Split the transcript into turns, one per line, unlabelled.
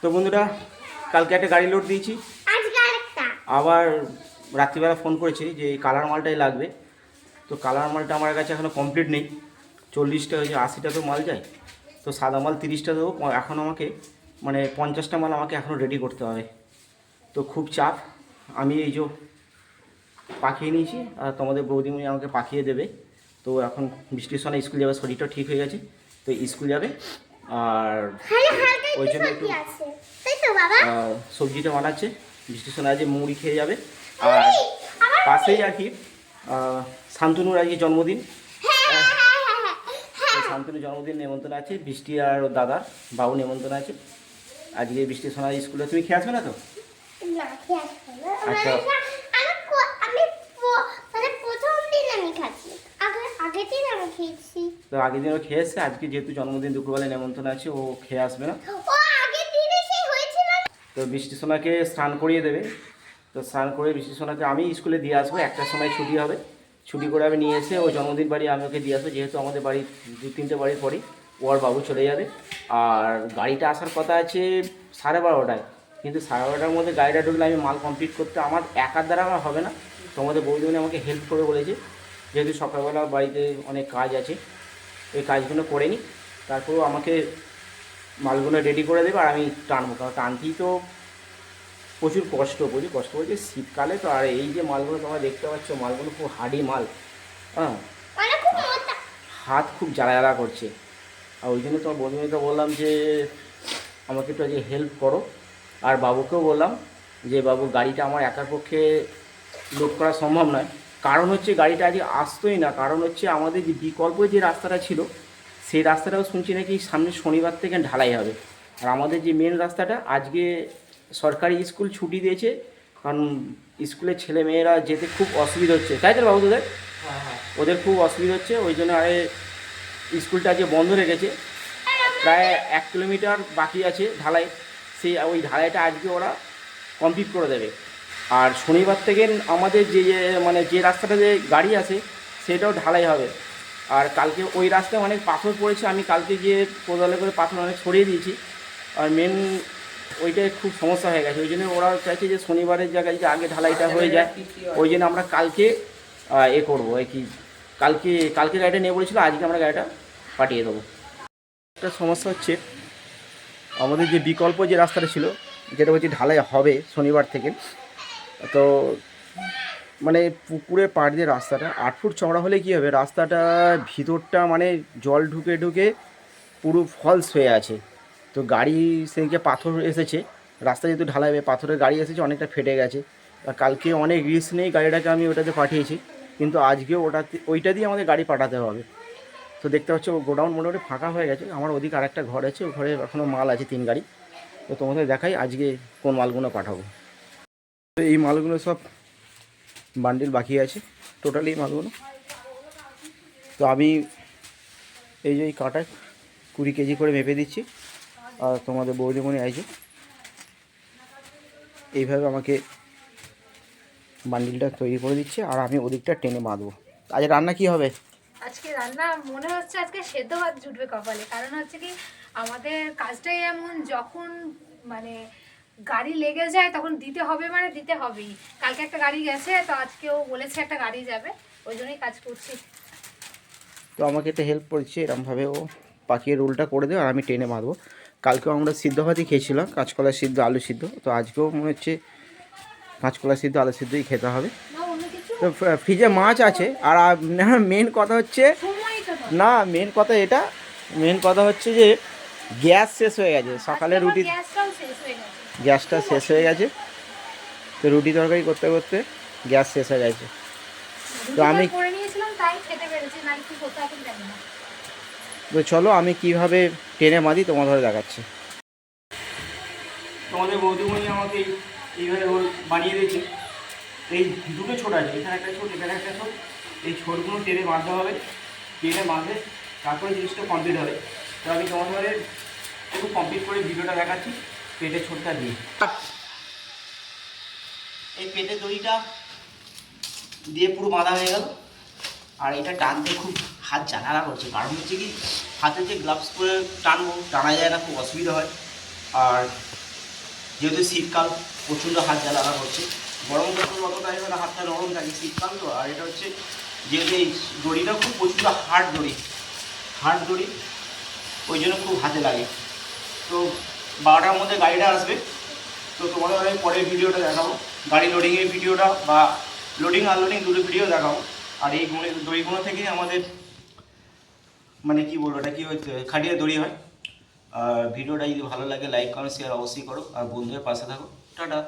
তো বন্ধুরা কালকে একটা গাড়ি লোড দিয়েছি। আবার রাত্রিবেলা ফোন করেছি যে এই কালার মালটাই লাগবে। তো কালার মালটা আমার কাছে এখনও কমপ্লিট নেই। চল্লিশটা হয়েছে আশিটা তো মাল যায়। তো সাদা মাল তিরিশটা দেবো। এখন আমাকে মানে পঞ্চাশটা মাল আমাকে এখনও রেডি করতে হবে। তো খুব চাপ। আমি এই যে পাখিয়ে নিয়েছি আর তোমাদের বৌদিমণি আমাকে পাঠিয়ে দেবে। তো এখন বৃষ্টির সময় স্কুল যাবে শরীরটা ঠিক হয়ে গেছে। তো স্কুল যাবে আর ওই জন্য একটু- আহ, সবজিটা বানাচ্ছে বৃষ্টির সময় আজকে মুড়ি খেয়ে যাবে। আর পাশেই আর কি শান্তনুর আজকে জন্মদিন।
হ্যাঁ হ্যাঁ হ্যাঁ হ্যাঁ হ্যাঁ
শান্তনুর জন্মদিন নেমন্তন্ন আছে বৃষ্টি আর ওর দাদা বাবু নেমন্তন্ন আছে। আজকে বৃষ্টির সময় স্কুলে তুমি খেয়ে আসবে না তো। আচ্ছা। তো আগের দিন ও খেয়ে এসছে আজকে যেহেতু জন্মদিন দুপুরবেলা নেমন্তন্ন আছে ও খেয়ে আসবে না
ও আগের দিনে সেই হয়েছিল না?
তো বৃষ্টি সোনাকে স্নান করিয়ে দেবে। তো স্নান করে বৃষ্টি সোনাকে আমি স্কুলে দিয়ে আসব, একটার সময় ছুটি হবে। ছুটি করে আমি নিয়ে এসে ও জন্মদিন বাড়ি আমি ওকে দিয়ে আসব, যেহেতু আমাদের বাড়ি দু, তিনটে বাড়ির পরই ও আর বাবু চলে যাবে। আর গাড়িটা আসার কথা আছে সাড়ে বারোটায়, কিন্তু সাড়ে বারোটার মধ্যে গাড়িটা ঢুকলে আমি মাল কমপ্লিট করতে আমার একার দ্বারা আমার হবে না। তোমাদের বৌদিমণি আমাকে হেল্প করে বলেছে, যেহেতু সকালবেলা বাড়িতে অনেক কাজ আছে ওই কাজগুলো করে নিই। তারপরেও আমাকে মালগুলো রেডি করে দেবে আর আমি টানবো। কারণ টানতেই তো প্রচুর কষ্ট প্রচুর কষ্ট। হচ্ছে শীতকালে তো আর এই যে মালগুলো তোমরা দেখতে পাচ্ছ মালগুলো খুব হার্ডি মাল হ্যাঁ?
মানে
হাত খুব জ্বালা জ্বালা করছে। আর ওই জন্য তোমার বন্ধুমিকে বললাম যে আমাকে একটু আজকে হেল্প করো। আর বাবুকেও বললাম যে বাবু গাড়িটা আমার একার পক্ষে লোড করা সম্ভব নয়। কারণ হচ্ছে গাড়িটা আজকে আসতোই না। কারণ হচ্ছে আমাদের যে বিকল্প যে রাস্তাটা ছিল সেই রাস্তাটাও শুনছি নাকি সামনে শনিবার থেকে ঢালাই হবে। আর আমাদের যে মেন রাস্তাটা আজকে সরকারি স্কুল ছুটি দিয়েছে কারণ স্কুলের ছেলে মেয়েরা যেতে খুব অসুবিধা হচ্ছে। তাই তো বাবু তোদের? ওদের খুব অসুবিধা হচ্ছে ওই জন্য আরে স্কুলটা আজকে বন্ধ রেখেছে প্রায় এক কিলোমিটার বাকি আছে ঢালাই। সেই ওই ঢালাইটা আজকে ওরা কমপ্লিট করে দেবে। আর শনিবার থেকে আমাদের যে যে মানে যে রাস্তাটা যে গাড়ি আছে সেটাও ঢালাই হবে। আর কালকে ওই রাস্তায় অনেক পাথর পড়েছে আমি কালকে গিয়ে কোদালে করে পাথর অনেক ছড়িয়ে দিয়েছি। আর মেন ওইটাই খুব সমস্যা হয়ে গেছে ওই জন্য ওরা চাইছে যে শনিবারের জায়গায় যে আগে ঢালাইটা হয়ে যায়। ওই জন্য আমরা কালকে এ করব এই কি কালকে কালকে গাড়িটা নিয়ে বলেছিল আজকে আমরা গাড়িটা পাঠিয়ে দেবো। একটা সমস্যা হচ্ছে আমাদের যে বিকল্প যে রাস্তাটা ছিল যেটা হচ্ছে ঢালাই হবে শনিবার থেকে তো মানে পুকুরের পাড় দিয়ে রাস্তাটা। আট ফুট চওড়া হলে কী হবে? রাস্তাটা ভিতরটা মানে জল ঢুকে ঢুকে পুরো ফলস হয়ে আছে। তো গাড়ি সেদিকে পাথর এসেছে। রাস্তা যেহেতু ঢালাই হবে, পাথরের গাড়ি এসেছে, অনেকটা ফেটে গেছে। আর কালকে অনেক রিস্ক নেই, গাড়িটাকে আমি ওটাতে পাঠিয়েছি। কিন্তু আজকেও ওটাতে, ওইটা দিয়ে আমাদের গাড়ি পাঠাতে হবে। তো দেখতে পাচ্ছ, গোডাউন মোটামুটি ফাঁকা হয়ে গেছে। আমার ওদিকে আরেকটা ঘর আছে ঘরে এখনও মাল আছে তিন গাড়ি। তো তোমাদের দেখাই আজকে কোন মালগুলো পাঠাবো। তো এই মালগুলো সব বান্ডিল বাকি আছে টোটালি মালগুলো তো আমি এই যে কাটায় কুড়ি কেজি করে মেপে দিচ্ছি, আর তোমাদের বৌদিমণি আছে এইভাবে আমাকে বান্ডিলটা তৈরি করে দিচ্ছে, আর আমি ওদিকটা টেনে বাঁধবো। আজ রান্না কি হবে?
আজকে রান্না মনে হচ্ছে আজকে সেদ্ধ ভাত জুটবে কপালে, কারণ হচ্ছে কি আমাদের কাজটাই এমন, যখন মানে গাড়ি লেগে যায় তখন দিতে হবে মানে দিতে হবেই। কালকে একটা গাড়ি গেছে তো আজকেও বলেছে একটা গাড়ি যাবে ওই জন্যই কাজ করছি।
তো আমাকে একটা হেল্প করছে এরমভাবে ও পাখিয়ে রোলটা করে দেবে আর আমি টেনে বাঁধবো কালকেও আমরা সিদ্ধ ভাতই খেয়েছিলাম কাঁচকলা সিদ্ধ আলু সিদ্ধ তো আজকেও মনে হচ্ছে কাঁচকলা সিদ্ধ আলু সিদ্ধই খেতে হবে। তো ফ্রিজে মাছ আছে আর মেন কথা হচ্ছে
না।
না মেন কথা এটা মেন কথা হচ্ছে যে গ্যাস শেষ হয়ে গেছে সকালে রুটি
গ্যাসটাও শেষ হয়ে গেছে।
গ্যাসটা শেষ হয়ে গেছে। তো রুটি তরকারি করতে করতে গ্যাস শেষ হয়ে গেছে। তো আমি-
করে নিয়েছিলাম তাই খেতে পেরেছি না কি করতে এখন জানি না।
তো চলো আমি কীভাবে টেনে মাদি তোমার ধরে দেখাচ্ছি। তোমাদের বৌদিমণি আমাকে এই- এইভাবে বানিয়ে দিয়েছে। এই দুটো ছোট আছে এখানে একটা ছোট এখানে একটা ছোট। এই ছোটগুলো টেনে বাঁধতে হবে। টেনে বাঁধে তারপরে জিনিসটা কমপ্লিট হবে। তো আমি তোমাদের একটু কমপ্লিট করে ভিডিওটা দেখাচ্ছি। পেটের ছোটটা দিয়ে। এই পেটের দড়িটা দিয়ে পুরো বাঁধা হয়ে গেল। আর এটা টানতে খুব হাত জানালা করছে। কারণ হচ্ছে কি, হাতে যে গ্লাভস পরে টানবো, টানা যায় না, খুব অসুবিধা হয়। আর যেহেতু শীতকাল, প্রচণ্ড হাত জ্বালানো হচ্ছে গরম যখন অতটা এবার হাতটা নরম থাকে শীতকাল তো। আর এটা হচ্ছে যেহেতু এই দড়িটা খুব প্রচণ্ড হার্ড দড়ি হার্ড দড়ি, ওই জন্য খুব হাতে লাগে। তো বারোটার মধ্যে গাড়িটা আসবে। তো তোমাদের আমি পরের ভিডিওটা দেখাবো। গাড়ি লোডিংয়ের ভিডিওটা বা লোডিং আনলোডিং দুটো ভিডিও দেখাবো। আর এই গুণে দড়িগুলো থেকেই আমাদের মানে কি বলব, এটা কি হচ্ছে, খাটিয়ে দড়ি হয়। আর ভিডিওটা যদি ভালো লাগে লাইক কমেন্ট শেয়ার অবশ্যই করো। আর বন্ধুদের পাশে থাকো। টাটা।